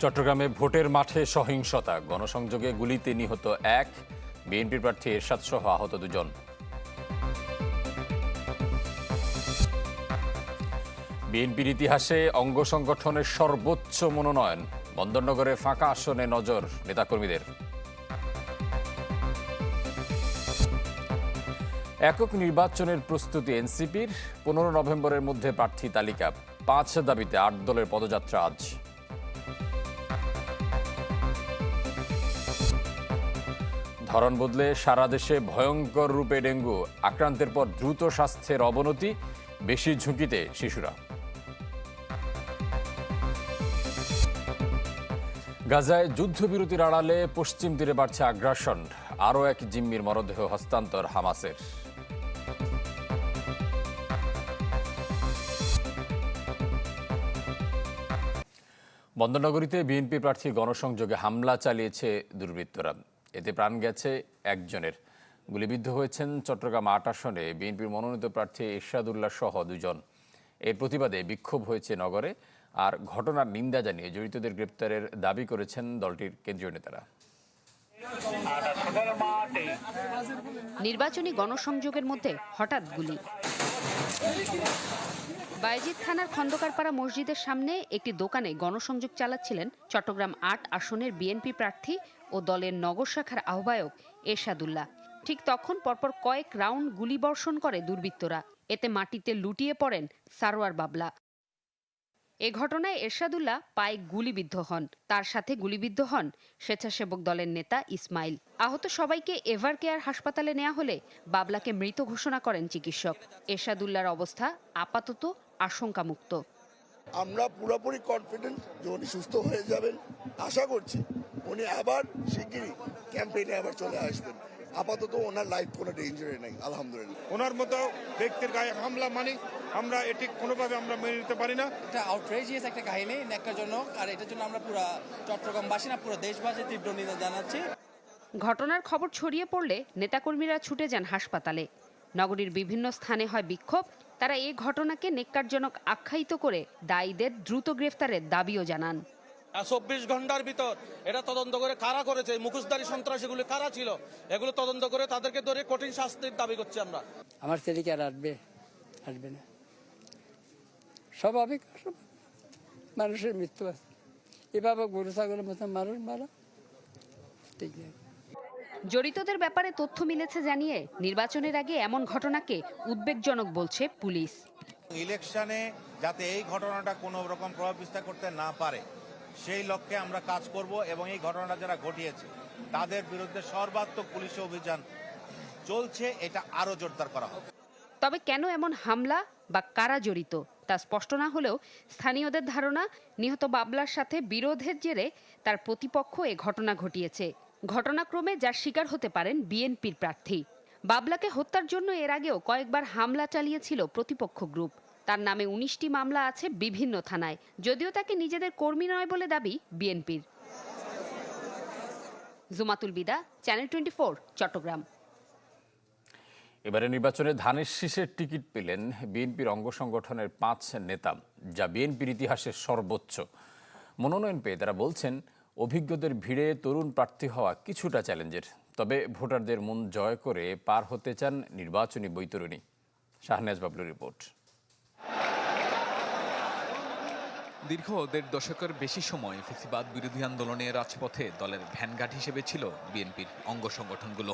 চট্টগ্রামে ভোটের মাঠে সহিংসতা, গণসংযোগে গুলিতে নিহত এক, বিএনপির প্রার্থী এরশাদ সহ আহত দুজন। বিএনপির ইতিহাসে অঙ্গ সংগঠনের সর্বোচ্চ মনোনয়ন বন্দরনগরে ফাঁকা আসনে নজর নেতাকর্মীদের। একক নির্বাচনের প্রস্তুতি এনসিপির। পনেরো নভেম্বরের মধ্যে প্রার্থী তালিকা। পাঁচ দাবিতে আট দলের পদযাত্রা আজ। ধরন বদলে সারা দেশে ভয়ঙ্কর রূপে ডেঙ্গু। আক্রান্তের পর দ্রুত স্বাস্থ্যের অবনতি, বেশি ঝুঁকিতে শিশুরা। গাজায় যুদ্ধবিরতির আড়ালে পশ্চিম তীরে বাড়ছে আগ্রাসন। আরও এক জিম্মির মরদেহ হস্তান্তর হামাসের। বন্দরনগরীতে বিএনপি প্রার্থী গণসংযোগে হামলা চালিয়েছে দুর্বৃত্তরা। এতে প্রাণ গেছে একজনের। গুলিবিদ্ধ হয়েছেন চট্টগ্রাম আট আসনে বিএনপির মনোনীত প্রার্থী ইরশাদুল্লাহ সহ দুজন। এর প্রতিবাদে বিক্ষোভ হয়েছে নগরে আর ঘটনার নিন্দা জানিয়ে জড়িতদের গ্রেপ্তারের দাবি করেছেন দলটির কেন্দ্রীয় নেতারা। নির্বাচনী গণসংযোগের মধ্যে হঠাৎ গুলি। বায়েজিদ থানার খন্দকারপাড়া মসজিদের সামনে একটি দোকানে গণসংযোগ চালাচ্ছিলেন চট্টগ্রাম আট আসনের বিএনপি প্রার্থী ও দলের নগর শাখার আহ্বায়ক এরশাদুল্লাহ। ঠিক তখন পরপর কয়েক রাউন্ড গুলিবর্ষণ করে দুর্বৃত্তরা। এতে মাটিতে লুটিয়ে পড়েন সারোয়ার বাবলা। এ ঘটনায় এরশাদুল্লাহ পায়ে গুলিবিদ্ধ হন। তার সাথে গুলিবিদ্ধ হন স্বেচ্ছাসেবক দলের নেতা ইসমাইল। আহত সবাইকে এভার কেয়ার হাসপাতালে নেওয়া হলে বাবলাকে মৃত ঘোষণা করেন চিকিৎসক। এরশাদুল্লাহর অবস্থা আপাতত আশঙ্কামুক্ত। আমরা পুরোপুরি কনফিডেন্ট যে উনি সুস্থ হয়ে যাবেন। আশা করছি উনি আবার শিগগিরই ক্যাম্পেইনে আবার চলে আসবেন। আপাতত ওনার লাইফ কোনো ডেঞ্জারে নেই আলহামদুলিল্লাহ। ওনার মতো ব্যক্তির গায়ে হামলা মানি আমরা এটি কোনোভাবে আমরা মেনে নিতে পারি না। একটা আউটরেজিয়াস একটা কাহিনী ন্যাক্কাজনক আর এটার জন্য আমরা পুরো চট্টগ্রামবাসী না পুরো দেশবাসী তীব্র নিন্দা জানাচ্ছি। ঘটনার খবর ছড়িয়ে পড়লে নেতাকর্মীরা ছুটে যান হাসপাতালে। নগরীর বিভিন্ন স্থানে হয় বিক্ষোভ তারা এই ঘটনাকে নেককারজনক আখ্যায়িত করে দায়ীদের দ্রুত গ্রেফতারের দাবিও জানান। চব্বিশ ঘণ্টার ভিতর এটা তদন্ত করে কারা করেছে এই মুখোশধারী সন্ত্রাসীগুলি কারা ছিল? এগুলো তদন্ত করে তাদেরকে ধরে কঠিন শাস্তির দাবি করছি আমরা। আমার ছেলেকে আর আসবে আসবে না। স্বাভাবিক স্বাভাবিক। মানুষের মৃত্যু আছে। এভাবে গরু ছাগলের মতো মানুষ মারা ঠিক আছে জড়িতদের ব্যাপারে তথ্য মিলেছে জানিয়ে নির্বাচনের আগে এমন ঘটনাকে উদ্বেগজনক বলছে পুলিশ। ইলেকশনে যাতে এই ঘটনাটা কোনো রকম প্রভাব বিস্তার করতে না পারে সেই লক্ষ্যে আমরা কাজ করব এবং এই ঘটনাটা যারা ঘটিয়েছে, তাদের বিরুদ্ধে সর্বাত্মক পুলিশ অভিযান চলছে, এটা আরও জোরদার করা হবে। তবে কেন এমন হামলা বা কারা জড়িত, তা স্পষ্ট না হলেও স্থানীয়দের ধারণা, নিহত বাবলার সাথে বিরোধের জেরে তার প্রতিপক্ষ এ ঘটনা ঘটিয়েছে। ঘটনাক্রমে যার শিকার হতে পারেন বিএনপির প্রার্থী। বাবলাকে হত্যার জন্য এর আগেও কয়েকবার হামলা চালিয়েছিল প্রতিপক্ষ গ্রুপ। তার নামে উনিশটি মামলা আছে বিভিন্ন থানায়। যদিও তাকে নিজেদের কর্মী নয় বলে দাবি বিএনপির। Jumatul Bida, channel twenty four, Chittagong. এবারে নির্বাচনে ধানের শীষের টিকিট পেলেন বিএনপির অঙ্গ সংগঠনের পাঁচ নেতা, যা বিএনপির ইতিহাসের সর্বোচ্চ। মনোনয়ন পেয়ে তারা বলছেন, অভিজ্ঞদের ভিড়ে তরুণ প্রার্থী হওয়া কিছুটা চ্যালেঞ্জের। তবে ভোটারদের মন জয় করে পার হতে চান নির্বাচনী বৈতরণী। শাহনাজ বাবলুর রিপোর্ট। দীর্ঘ দেড় দশকের বেশি সময় ফেসিবাদ বিরোধী আন্দোলনে রাজপথে দলের ভ্যানগার্ড হিসেবে ছিল বিএনপির অঙ্গ সংগঠনগুলো।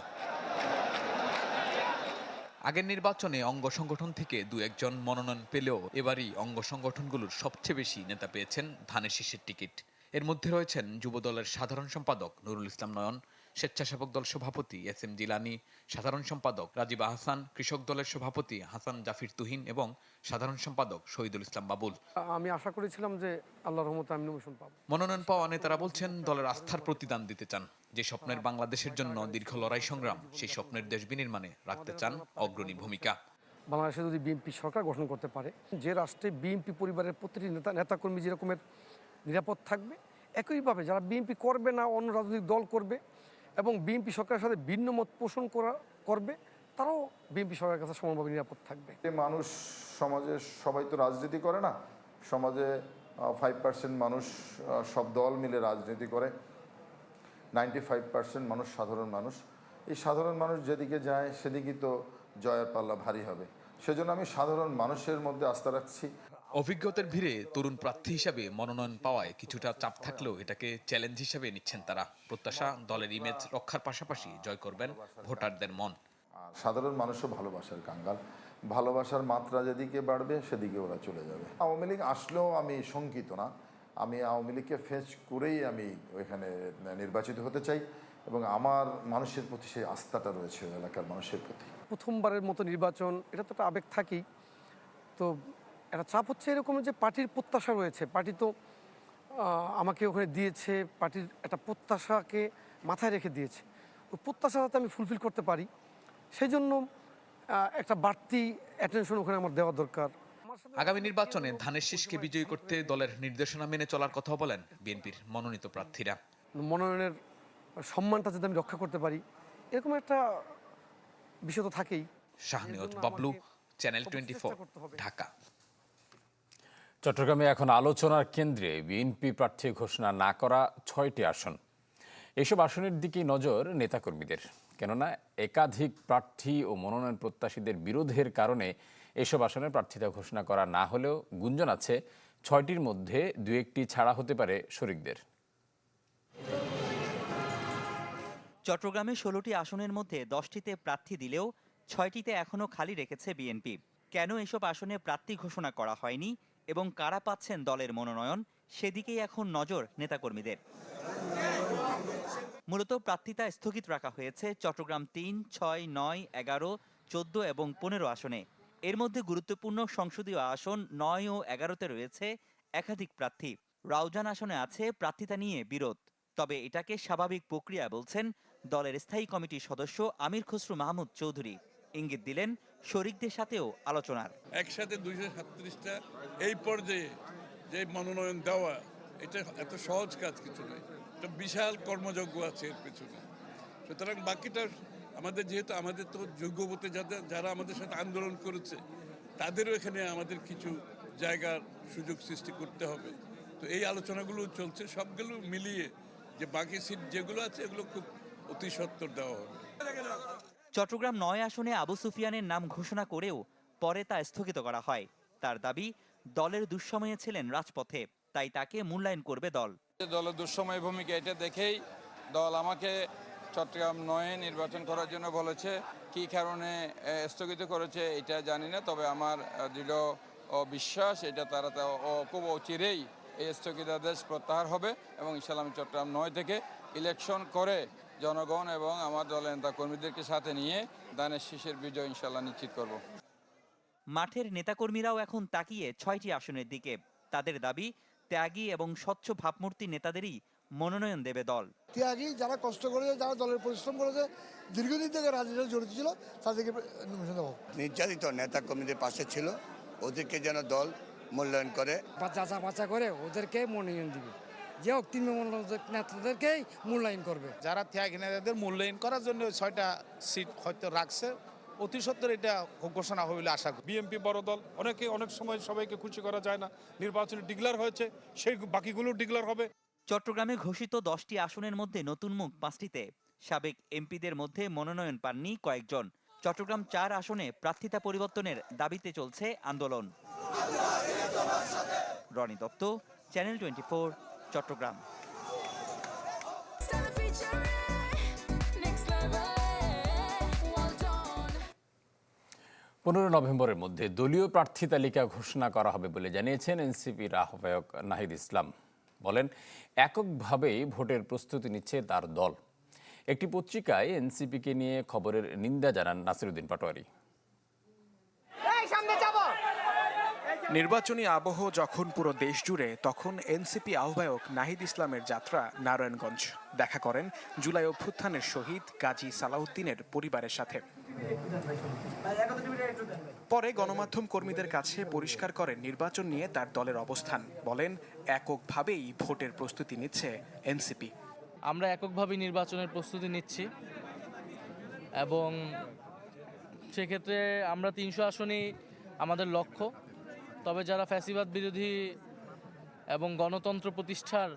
আগের নির্বাচনে অঙ্গ সংগঠন থেকে দু একজন মনোনয়ন পেলেও এবারই অঙ্গ সংগঠনগুলোর সবচেয়ে বেশি নেতা পেয়েছেন ধানের শীষের টিকিট। এর মধ্যে রয়েছেন যুব দলের সাধারণ সম্পাদক নুরুল ইসলাম নয়ন স্বেচ্ছাসেবক দল সভাপতি এস এম জিলানি সাধারণ সম্পাদক রাজীব আহসান কৃষক দলের সভাপতি হাসান জাফির তুহিন এবং সাধারণ সম্পাদক শহীদুল ইসলাম বাবুল। আমি আশা করেছিলাম যে আল্লাহর রহমতে আমি পাবো মনোনয়ন পাওয়া নেতারা বলছেন দলের আস্থার প্রতিদান দিতে চান। যে স্বপ্নের বাংলাদেশের জন্য দীর্ঘ লড়াই সংগ্রাম সেই স্বপ্নের দেশ বিনির্মাণে রাখতে চান অগ্রণী ভূমিকা। বাংলাদেশে যদি বিএনপি সরকার গঠন করতে পারে যে রাষ্ট্রে বিএনপি পরিবারের প্রতিটি নেতা নেতাকর্মী যেরকমের নিরাপদ থাকবে একইভাবে যারা বিএনপি করবে না অন্য রাজনৈতিক দল করবে এবং বিএনপি সরকারের সাথে ভিন্ন মত পোষণ করা, করবে, তারাও বিএনপি সরকারের কাছে সমানভাবে নিরাপদ থাকবে। মানুষ সমাজে সবাই তো রাজনীতি করে না, সমাজে ফাইভ পার্সেন্ট মানুষ সব দল মিলে রাজনীতি করে নাইনটি ফাইভ পার্সেন্ট মানুষ সাধারণ মানুষ। এই সাধারণ মানুষ যেদিকে যায়, সেদিকেই তো জয়ের পাল্লা ভারী হবে। সেজন্য আমি সাধারণ মানুষের মধ্যে আস্থা রাখছি। অভিজ্ঞতার ভিড়ে তরুণ প্রার্থী হিসাবে মনোনয়ন পাওয়ায় কিছুটা চাপ থাকলেও এটাকে চ্যালেঞ্জ হিসেবে নিচ্ছেন তারা। প্রত্যাশা দলের ইমেজ রক্ষার পাশাপাশি জয় করবেন ভোটারদের মন। আর সাধারণ মানুষও ভালোবাসার কাঙ্গাল। ভালোবাসার মাত্রা যেদিকে বাড়বে সেদিকে ওরা চলে যাবে। আওয়ামী লীগ আসলেও আমি শঙ্কিত না। আমি আওয়ামী লীগকে ফেস করেই আমি ওইখানে নির্বাচিত হতে চাই এবং আমার মানুষের প্রতি সেই আস্থাটা রয়েছে এলাকার মানুষের প্রতি। প্রথমবারের মতো নির্বাচন এটা তো একটা আবেগ থাকেই। তো একটা চাপ হচ্ছে এরকম যে পার্টির প্রত্যাশা রয়েছে। পার্টি তো আমাকে ওখানে দিয়েছে পার্টির একটা প্রত্যাশাকে মাথায় রেখে দিয়েছে। ওই প্রত্যাশা যাতে আমি ফুলফিল করতে পারি সেই জন্য একটা বাড়তি অ্যাটেনশন ওখানে আমার দেওয়া দরকার। আগামী নির্বাচনে ধানের শীষকে বিজয়ী করতে দলের নির্দেশনা মেনে চলার কথা বলেন বিএনপির মনোনীত প্রার্থীরা। মনোনয়নের সম্মানটা যদি আমি রক্ষা করতে পারি এরকম একটা বিষয় তো থাকেই। Shahniyat Bablu channel twenty Dhaka. চট্টগ্রামে এখন আলোচনার কেন্দ্রে বিএনপি প্রার্থী ঘোষণা না করা ছয়টি আসন। এসব আসনের দিকেই নজর নেতাকর্মীদের। কেননা একাধিক প্রার্থী ও মনোনয়ন প্রত্যাশীদের বিরোধের কারণে এসব আসনের প্রার্থিতা ঘোষণা করা না হলেও গুঞ্জন আছে, ছয়টির মধ্যে দু একটি ছাড়া হতে পারে শরিকদের। চট্টগ্রামে ষোলোটি আসনের মধ্যে দশটিতে প্রার্থী দিলেও ছয়টিতে এখনও খালি রেখেছে বিএনপি। কেন এসব আসনে প্রার্থী ঘোষণা করা হয়নি? এবং কারা পাচ্ছেন দলের মনোনয়ন, সেদিকেই এখন নজর নেতাকর্মীদের। মূলত প্রার্থিতা স্থগিত রাখা হয়েছে চট্টগ্রাম তিন, ছয়, নয়, এগারো, চোদ্দ এবং পনেরো আসনে। এর মধ্যে গুরুত্বপূর্ণ সংসদীয় আসন নয় ও এগারোতে রয়েছে একাধিক প্রার্থী। রাউজান আসনে আছে প্রার্থিতা নিয়ে বিরোধ। তবে এটাকে স্বাভাবিক প্রক্রিয়া বলছেন দলের স্থায়ী কমিটির সদস্য আমির খসরু মাহমুদ চৌধুরী। ইঙ্গিত দিলেন শরিকদের সাথেও আলোচনার। একসাথে দুইশো সাতত্রিশটা, এই পর্যায়ে যে মনোনয়ন দেওয়া, এটা এত সহজ কাজ কিছু নয়। একটা বিশাল কর্মযজ্ঞ আছে এর পেছনে। সুতরাং বাকিটা আমাদের যেহেতু, আমাদের তো যোগ্যবতী যাদের, যারা আমাদের সাথে আন্দোলন করেছে, তাদেরও এখানে আমাদের কিছু জায়গার সুযোগ সৃষ্টি করতে হবে। তো এই আলোচনাগুলো চলছে, সবগুলো মিলিয়ে যে বাকি সিট যেগুলো আছে, এগুলো খুব অতি সত্তর দেওয়া হবে। চট্টগ্রাম নয় আসনে আবু সুফিয়ানের নাম ঘোষণা করেও পরে তা স্থগিত করা হয়। তার দাবি, দলের দুঃসময়ে ছিলেন রাজপথে, তাই তাকে মূল্যায়ন করবে দল। দলের দুঃসময় ভূমিকা এটা দেখেই দল আমাকে চট্টগ্রাম নয়ে নির্বাচন করার জন্য বলেছে, কি কারণে স্থগিত করেছে এটা জানি না, তবে আমার দৃঢ় বিশ্বাস এটা তারা তা খুব অচিরেই এই স্থগিতাদেশ প্রত্যাহার হবে এবং আমি চট্টগ্রাম নয় থেকে ইলেকশন করে জনগণ এবং আমার দলের নেতা কর্মীদেরকে সাথে নিয়ে দানের শীষের বিজয় ইনশাল্লাহ নিশ্চিত করব। মাঠের নেতাকর্মীরাও এখন তাকিয়ে ছয়টি আসনের দিকে। তাদের দাবি ত্যাগী এবং স্বচ্ছ ভাবমূর্তি নেতাদেরই মনোনয়ন দেবে দল। ত্যাগী যারা কষ্ট করেছে যারা দলের পরিশ্রম করেছে দীর্ঘদিন থেকে রাজনীতিতে জড়িত ছিল তাদেরকে নির্যাতিত নেতা কর্মীদের পাশে ছিল ওদেরকে যেন দল মূল্যায়ন করে। যাচা বাচা করে ওদেরকে মনোনয়ন দিবে। যে হোক তিন নেতাদেরকেই মূল্যায়ন করবে। যারা ত্যাগী নেতাদের মূল্যায়ন করার জন্য ছয়টা সিট হয়তো রাখছে অতি সত্তর এটা ঘোষণা হবে বলে আশা করি। বিএনপি বড় দল অনেকে অনেক সময় সবাইকে খুশি করা যায় না। নির্বাচনে ডিক্লার হয়েছে সেই বাকিগুলো ডিক্লার হবে। চট্টগ্রামে ঘোষিত দশটি আসনের মধ্যে নতুন মুখ পাঁচটিতে। সাবেক এমপিদের মধ্যে মনোনয়ন পাননি কয়েকজন। চট্টগ্রাম চার আসনে প্রার্থিতা পরিবর্তনের দাবিতে চলছে আন্দোলন। Roni Dutta channel twenty Chattogram. পনেরো নভেম্বরের মধ্যে দলীয় প্রার্থী তালিকা ঘোষণা করা হবে বলে জানিয়েছেন এনসিপির আহ্বায়ক নাহিদ ইসলাম। বলেন এককভাবে ভোটের প্রস্তুতি নিচ্ছে তার দল। একটি পত্রিকায় এনসিপিকে নিয়ে খবরের নিন্দা জানান নাসিরুদ্দিন পাটোয়ারি। নির্বাচনী আবহ যখন পুরো দেশ জুড়ে, তখন এনসিপি আহ্বায়ক নাহিদ ইসলামের যাত্রা নারায়ণগঞ্জ। দেখা করেন জুলাই অভ্যুত্থানের শহীদ গাজী সালাউদ্দিনের পরিবারের সাথে। পরে গণমাধ্যম কর্মীদের কাছে পরিষ্কার করেন নির্বাচন নিয়ে তার দলের অবস্থান। বলেন, এককভাবেই ভোটের প্রস্তুতি নিচ্ছে এনসিপি। আমরা এককভাবে নির্বাচনের প্রস্তুতি নিচ্ছি। এবং সেক্ষেত্রে আমরা তিনশো আসনেই আমাদের লক্ষ্য। তবে যারা ফ্যাসিবাদ বিরোধী এবং গণতন্ত্র প্রতিষ্ঠার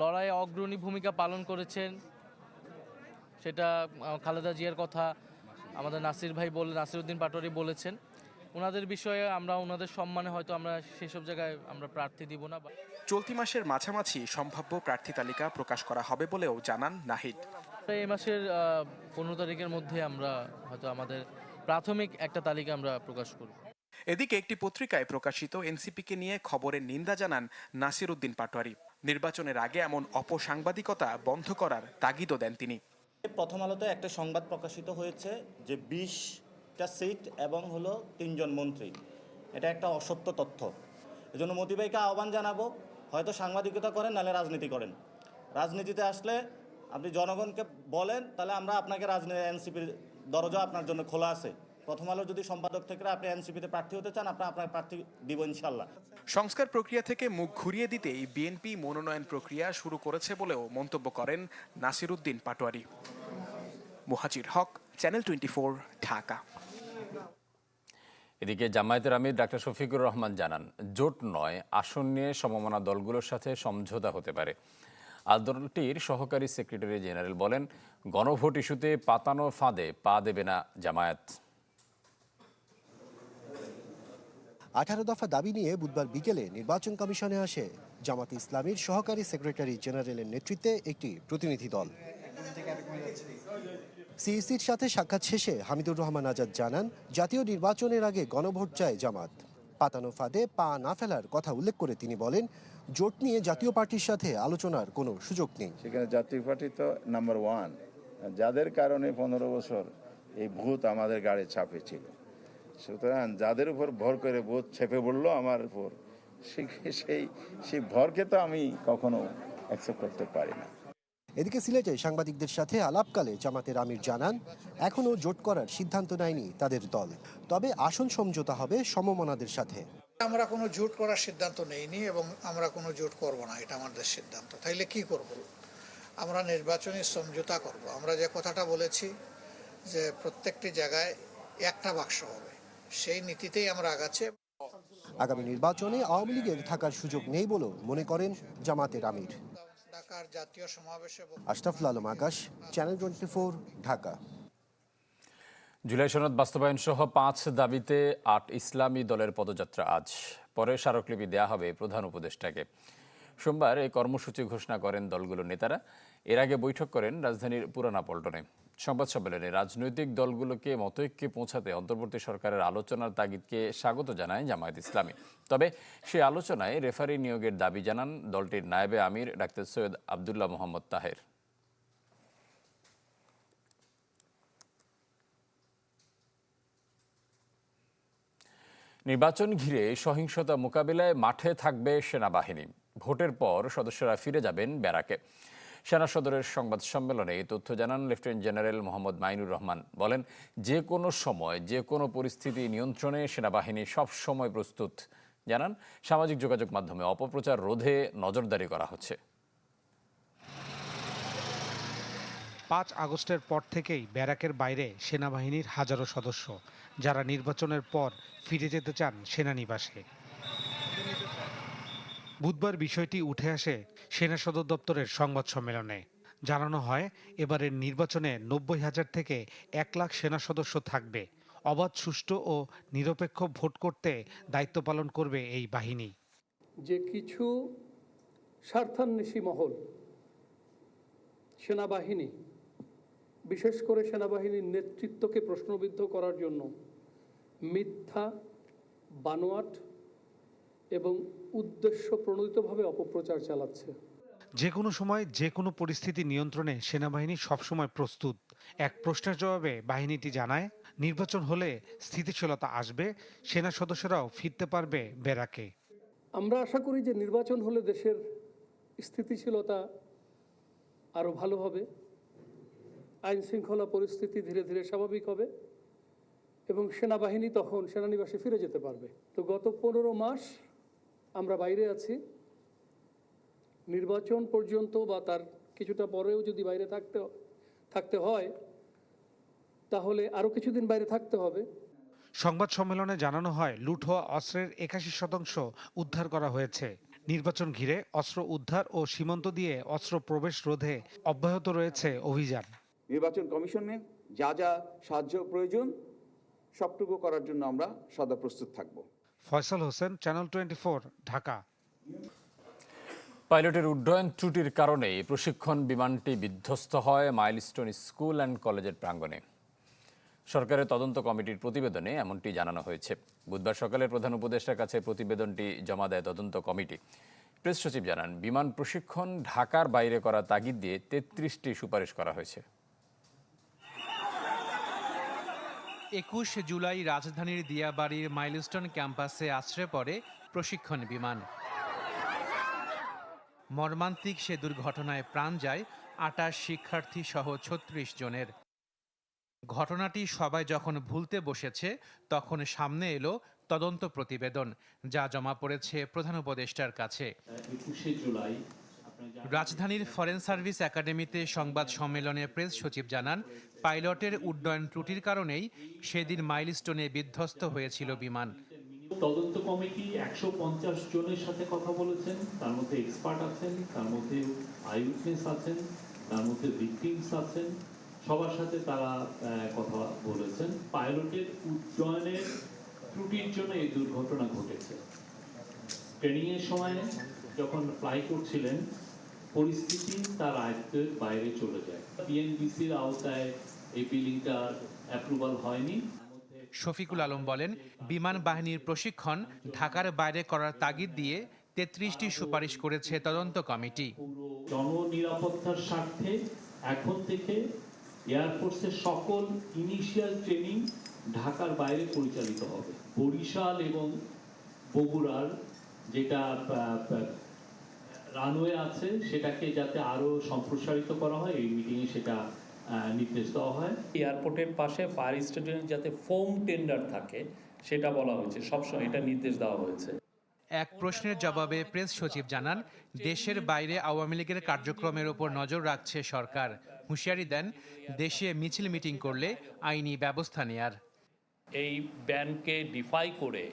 লড়াইয়ে অগ্রণী ভূমিকা পালন করেছেন সেটা খালেদা জিয়ার কথা আমাদের নাসির ভাই বলে নাসিরউদ্দিন পাটোয়ারি বলেছেন। ওনাদের বিষয়ে আমরা ওনাদের সম্মানে হয়তো আমরা সেসব জায়গায় আমরা প্রার্থী দিব না। বা চলতি মাসের মাঝামাঝি সম্ভাব্য প্রার্থী তালিকা প্রকাশ করা হবে বলেও জানান নাহিদ। এই মাসের পনেরো তারিখের মধ্যে আমরা হয়তো আমাদের প্রাথমিক একটা তালিকা আমরা প্রকাশ করব। এদিকে একটি পত্রিকায় প্রকাশিত এনসিপিকে নিয়ে খবরের নিন্দা জানান নাসির উদ্দিন পাটোয়ারি। নির্বাচনের আগে এমন অপসাংবাদিকতা বন্ধ করার তাগিদও দেন তিনি। প্রথম আলোতে একটা সংবাদ প্রকাশিত হয়েছে যে বিশটা সিট এবং হলো তিনজন মন্ত্রী। এটা একটা অসত্য তথ্য। এজন্য মতিবাইকে আহ্বান জানাব, হয়তো সাংবাদিকতা করেন, নাহলে রাজনীতি করেন। রাজনীতিতে আসলে আপনি জনগণকে বলেন, তাহলে আমরা আপনাকে রাজনীতি, এনসিপির দরজা আপনার জন্য খোলা আছে। প্রথম আলো যদি সম্পাদক থেকে আপনি এনসিপিতে প্রার্থী হতে চান আপনার আপনার প্রার্থী দিব ইনশাল্লাহ সংস্কার প্রক্রিয়া থেকে মুখ ঘুরিয়ে দিতেই বিএনপি মনোনয়ন প্রক্রিয়া শুরু করেছে বলেও মন্তব্য করেন Nasir Uddin Patwari. Muhajir Haque channel twenty Dhaka. এদিকে জামায়াতের আমির ডাক্তার শফিকুর রহমান জানান জোট নয় আসন নিয়ে সমমনা দলগুলোর সাথে সমঝোতা হতে পারে। আর দলটির সহকারী সেক্রেটারি জেনারেল বলেন গণভোট ইস্যুতে পাতানো ফাঁদে পা দেবে না জামায়াত। আঠারো দফা দাবি নিয়ে বুধবার বিকেলে নির্বাচন কমিশনে আসে। জামাত ইসলামীর সহকারী সেক্রেটারি জেনারেলের নেতৃত্বে একটি প্রতিনিধি দল। সিইসির সাথে সাক্ষাৎ শেষে হামিদুর রহমান আজাদ জানান, জাতীয় নির্বাচনের আগে গণভোট চায় জামাত। পাতানো ফাঁদে পা না ফেলার কথা উল্লেখ করে তিনি বলেন, জোট নিয়ে জাতীয় পার্টির সাথে আলোচনার কোনো সুযোগ নেই। সেখানে জাতীয় পার্টি তো নাম্বার ওয়ান। যাদের কারণে পনেরো বছর এই ভূত আমাদের গাড়ি চাপে ছিল। সুতরাং যাদের উপর ভর করে বোধ চেপে পড়ল আমার উপর। সে- সেই সেই ভরকে তো আমি কখনো অ্যাকসেপ্ট করতে পারি না। এদিকে সিলেটে সাংবাদিকদের সাথে আলাপকালে জামাতের আমির জানান এখনও জোট করার সিদ্ধান্ত নেয়নি তাদের দল। তবে আসন সমঝোতা হবে সমমনাদের সাথে। আমরা কোনো জোট করার সিদ্ধান্ত নেইনি এবং আমরা কোনো জোট করব না এটা আমাদের সিদ্ধান্ত। তাইলে কি করব? আমরা নির্বাচনী সমঝোতা করব। আমরা যে কথাটা বলেছি যে প্রত্যেকটি জায়গায় একটা বাক্স হবে। সেই নীতিতেই আমরা আগাচ্ছি। আগামী নির্বাচনে আওয়ামী লীগের থাকার সুযোগ নেই বলেও মনে করেন জামাতের আমির। ঢাকার জাতীয় সমাবেশে Ashraful Alam Akash channel twenty Dhaka. July সনদ বাস্তবায়ন সহ পাঁচ দাবিতে আট ইসলামী দলের পদযাত্রা আজ। পরে স্মারকলিপি দেয়া হবে প্রধান উপদেষ্টাকে। সোমবার এই কর্মসূচি ঘোষণা করেন দলগুলোর নেতারা। এর আগে বৈঠক করেন রাজধানীর পুরানা পল্টনে। সংবাদ সম্মেলনে রাজনৈতিক দলগুলোকে মতৈক্যে পৌঁছাতে অন্তর্বর্তী সরকারের আলোচনার তাগিদকে স্বাগত জানায় জামায়াত ইসলামী। তবে সেই আলোচনায় রেফারি নিয়োগের দাবি জানান দলটির নায়েবে আমির, ডাক্তার সৈয়দ আবদুল্লাহ মোহাম্মদ তাহের। নির্বাচন ঘিরে সহিংসতা মোকাবিলায় মাঠে থাকবে সেনাবাহিনী। ভোটের পর সদস্যরা ফিরে যাবেন ব্যারাকে। সেনা সদরের সংবাদ সম্মেলনে এই তথ্য জানান লেফটেন্যান্ট জেনারেল মোহাম্মদ মাইনুর রহমান। বলেন, যে কোনো সময়, যে কোনো পরিস্থিতি নিয়ন্ত্রণে সেনাবাহিনী সব সময় প্রস্তুত। জানান, সামাজিক যোগাযোগ মাধ্যমে অপপ্রচার রোধে নজরদারি করা হচ্ছে। পাঁচ আগস্টের পর থেকেই ব্যারাকের বাইরে সেনাবাহিনীর হাজারো সদস্য, যারা নির্বাচনের পর ফিরে যেতে চান সেনানিবাসে। বুধবার বিষয়টি উঠে আসে সেনা সদর দপ্তরের সংবাদ সম্মেলনে। জানানো হয়, এবারের নির্বাচনে নব্বই হাজার থেকে এক লাখ সেনা সদস্য থাকবে। অবাধ, সুষ্ঠু ও নিরপেক্ষ ভোট করতে দায়িত্ব পালন করবে এই বাহিনী। যে কিছু স্বার্থান্বেষী মহল, সেনাবাহিনী, বিশেষ করে সেনাবাহিনীর নেতৃত্বকে প্রশ্নবিদ্ধ করার জন্য মিথ্যা, বানোয়াট এবং উদ্দেশ্য প্রণোদিতভাবে অপপ্রচার চালাচ্ছে। যে কোনো সময় যে কোনো পরিস্থিতি নিয়ন্ত্রণে সেনাবাহিনী সবসময় প্রস্তুত। এক প্রশ্নের জবাবে বাহিনীটি জানায় নির্বাচন হলে স্থিতিশীলতা আসবে সেনা সদস্যরাও ফিরতে পারবে বেরাকে আমরা আশা করি যে নির্বাচন হলে দেশের স্থিতিশীলতা আরও ভালো হবে আইন শৃঙ্খলা পরিস্থিতি ধীরে ধীরে স্বাভাবিক হবে এবং সেনাবাহিনী তখন সেনানিবাসে ফিরে যেতে পারবে। তো গত পনেরো মাস আমরা বাইরে আছি। নির্বাচন পর্যন্ত বা তার কিছুটা পরেও যদি বাইরে থাকতে থাকতে হয় তাহলে আরও কিছুদিন বাইরে থাকতে হবে। সংবাদ সম্মেলনে জানানো হয় লুট হওয়া অস্ত্রের একাশি শতাংশ উদ্ধার করা হয়েছে। নির্বাচন ঘিরে অস্ত্র উদ্ধার ও সীমান্ত দিয়ে অস্ত্র প্রবেশ রোধে অব্যাহত রয়েছে অভিযান। নির্বাচন কমিশনে যা যা সাহায্য প্রয়োজন সবটুকু করার জন্য আমরা সদা প্রস্তুত থাকব। Faisal Hossain channel twenty Dhaka. পাইলটের উড্ডয়ন ত্রুটির কারণে প্রশিক্ষণ বিমানটি বিধ্বস্ত হয় মাইলস্টোন স্কুল অ্যান্ড কলেজের প্রাঙ্গণে। সরকারের তদন্ত কমিটির প্রতিবেদনে এমনটি জানানো হয়েছে। বুধবার সকালে প্রধান উপদেষ্টার কাছে প্রতিবেদনটি জমা দেয় তদন্ত কমিটি। প্রেস সচিব জানান, বিমান প্রশিক্ষণ ঢাকার বাইরে করা তাগিদ দিয়ে তেত্রিশটি সুপারিশ করা হয়েছে। একুশ জুলাই রাজধানীর দিয়াবাড়ির মাইলস্টোন ক্যাম্পাসে আশ্রয় পড়ে প্রশিক্ষণ বিমান। মর্মান্তিক সে দুর্ঘটনায় প্রাণ যায় আটাশ শিক্ষার্থী সহ ছত্রিশ জনের। ঘটনাটি সবাই যখন ভুলতে বসেছে, তখন সামনে এলো তদন্ত প্রতিবেদন, যা জমা পড়েছে প্রধান উপদেষ্টার কাছে। একুশে জুলাই রাজধানীর ফরেন সার্ভিস একাডেমিতে সংবাদ সম্মেলনে প্রেস সচিব জানান, পাইলটের উড্ডয়ন ত্রুটির কারণেই সেদিন মাইলস্টোনে বিধ্বস্ত হয়েছিল বিমান। তদন্ত কমিটি একশো পঞ্চাশ জনের সাথে কথা বলেছেন। তার মধ্যে এক্সপার্ট আছেন, তার মধ্যে আই উইটনেস আছেন, তার মধ্যে ভিকটিমস আছেন। সবার সাথে তারা কথা বলেছেন। পাইলটের উড্ডয়নের ত্রুটির জন্য এই দুর্ঘটনা ঘটেছে। ট্রেনিং এর সময় যখন ফ্লাই করছিলেন পরিস্থিতি তার আয়ত্তের বাইরে চলে যায়। বিএনবিসির আওতায় এই বিলিংটা অ্যাপ্রুভাল হয়নি। শফিকুল আলম বলেন বিমান বাহিনীর প্রশিক্ষণ ঢাকার বাইরে করার তাগিদ দিয়ে তেত্রিশটি সুপারিশ করেছে তদন্ত কমিটি। জননিরাপত্তার স্বার্থে এখন থেকে এয়ারফোর্সের সকল ইনিশিয়াল ট্রেনিং ঢাকার বাইরে পরিচালিত হবে। বরিশাল এবং বগুড়ার যেটা রানওয়ে আছে সেটাকে যাতে আরও সম্প্রসারিত করা হয় এই মিটিংয়ে সেটা নির্দেশ দেওয়া হয়। এয়ারপোর্টের পাশে ফায়ার স্টেশনে যাতে ফোম টেন্ডার থাকে সেটা বলা হয়েছে। সবসময় এটা নির্দেশ দেওয়া হয়েছে। এক প্রশ্নের জবাবে প্রেস সচিব জানান দেশের বাইরে আওয়ামী লীগের কার্যক্রমের ওপর নজর রাখছে সরকার। হুঁশিয়ারি দেন দেশে মিছিল মিটিং করলে আইনি ব্যবস্থা নেয়ার। এই ব্যানকে ডিফাই করে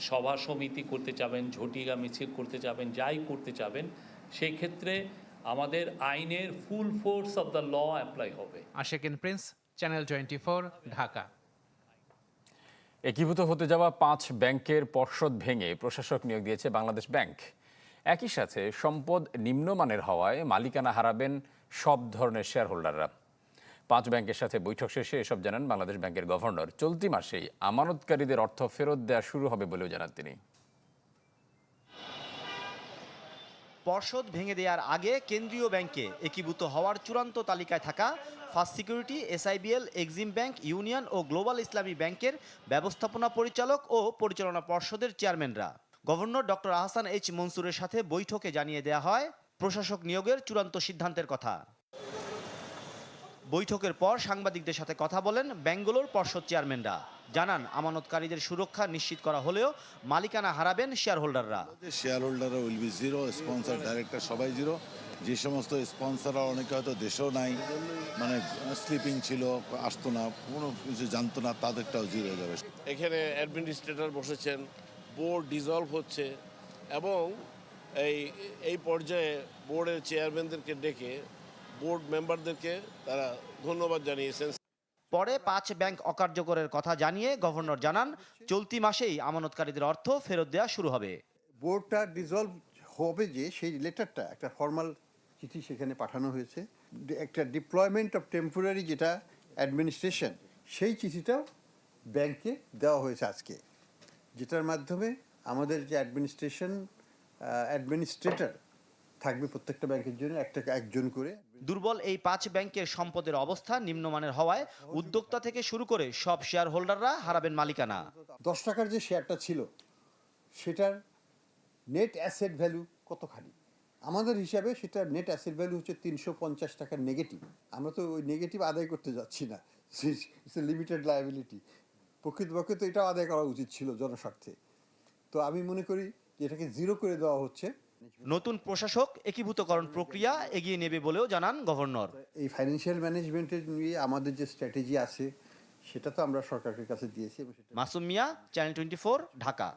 সভা সমিতি করতে চাবেন ঝটিকা মিছিল করতে চাবেন যাই করতে চাবেন সেই ক্ষেত্রে আমাদের আইনের full force of the law apply হবে। Asheken Prince channel twenty Dhaka. একীভূত হতে যাওয়া পাঁচ ব্যাংকের পর্ষদ ভেঙে প্রশাসক নিয়োগ দিয়েছে বাংলাদেশ ব্যাংক। একই সাথে সম্পদ নিম্নমানের হওয়ায় মালিকানা হারাবেন সব ধরনের শেয়ার হোল্ডাররা পাঁচ ব্যাংকের সাথে বৈঠক শেষে এসব জানান বাংলাদেশ ব্যাংকের গভর্নর। চলতি মাসেই আমানতকারীদের অর্থ ফেরত দেওয়া শুরু হবে বলেও জানান তিনি। পর্ষদ ভেঙে দেওয়ার আগে কেন্দ্রীয় ব্যাংকে একীভূত হওয়ার চূড়ান্ত তালিকায় থাকা first security, SIBL, Exim bank, union ও গ্লোবাল ইসলামী ব্যাংকের ব্যবস্থাপনা পরিচালক ও পরিচালনা পর্ষদের চেয়ারম্যানরা। গভর্নর ডক্টর আহসান এইচ মনসুরের সাথে বৈঠকে জানিয়ে দেওয়া হয় প্রশাসক নিয়োগের চূড়ান্ত সিদ্ধান্তের কথা। বৈঠকের পর সাংবাদিকদের সাথে কথা বলেন ব্যাঙ্গালোর পর্ষদ চেয়ারম্যানরা। জানান আমানতকারীদের সুরক্ষা নিশ্চিত করা হলেও মালিকানা হারাবেন শেয়ার হোল্ডাররা শেয়ার হোল্ডাররা will be zero sponsor director সবাই জিরো। যে সমস্ত স্পন্সররা অনেকে হয়তো দেশেও নাই মানে স্লিপিং ছিল আসতো না কোনো কিছু জানতো না তাদেরটাও জিরো হয়ে যাবে। এখানে অ্যাডমিনিস্ট্রেটর বসেছেন বোর্ড ডিজলভ হচ্ছে এবং এই এই পর্যায়ে বোর্ডের চেয়ারম্যানদেরকে ডেকে বোর্ড মেম্বারদেরকে তারা ধন্যবাদ জানিয়েছেন। পরে পাঁচ ব্যাংক অকার্যকরের কথা জানিয়ে গভর্নর জানান চলতি মাসেই আমানতকারীদের অর্থ ফেরত দেওয়া শুরু হবে। বোর্ডটা ডিজলভ হবে যে সেই লেটারটা একটা ফর্মাল চিঠি সেখানে পাঠানো হয়েছে। একটা ডিপ্লয়মেন্ট অফ টেম্পোরারি যেটা অ্যাডমিনিস্ট্রেশন সেই চিঠিটাও ব্যাংকে দেওয়া হয়েছে আজকে। যেটার মাধ্যমে আমাদের যে অ্যাডমিনিস্ট্রেশন অ্যাডমিনিস্ট্রেটর থাকবে প্রত্যেকটা ব্যাংকের জন্য একটা একজন করে। দুর্বল এই পাঁচ ব্যাংকের সম্পদের অবস্থা নিম্নমানের হওয়ায় উদ্যোক্তা থেকে শুরু করে সব শেয়ার হোল্ডাররা হারাবেন মালিকানা। দশ টাকার যে শেয়ারটা ছিল, সেটার নেট অ্যাসেট ভ্যালু কতখানি? আমাদের হিসাবে সেটা নেট অ্যাসেট ভ্যালু হচ্ছে তিনশো পঞ্চাশ টাকার নেগেটিভ আমরা তো ওই নেগেটিভ আদায় করতে যাচ্ছি না। লিমিটেড লায়াবিলিটি প্রকৃতপক্ষে তো এটাও আদায় করা উচিত ছিল জনস্বার্থে। তো আমি মনে করি যে এটাকে জিরো করে দেওয়া হচ্ছে। নতুন প্রশাসক একীভূতকরণ প্রক্রিয়া এগিয়ে নেবে বলেও জানান গভর্নর। এই ফাইন্যান্সিয়াল ম্যানেজমেন্টের নিয়ে আমাদের যে স্ট্র্যাটেজি আছে সেটা তো আমরা সরকারের কাছে দিয়েছি মাসুম মিয়া চ্যানেল টোয়েন্টি ঢাকা।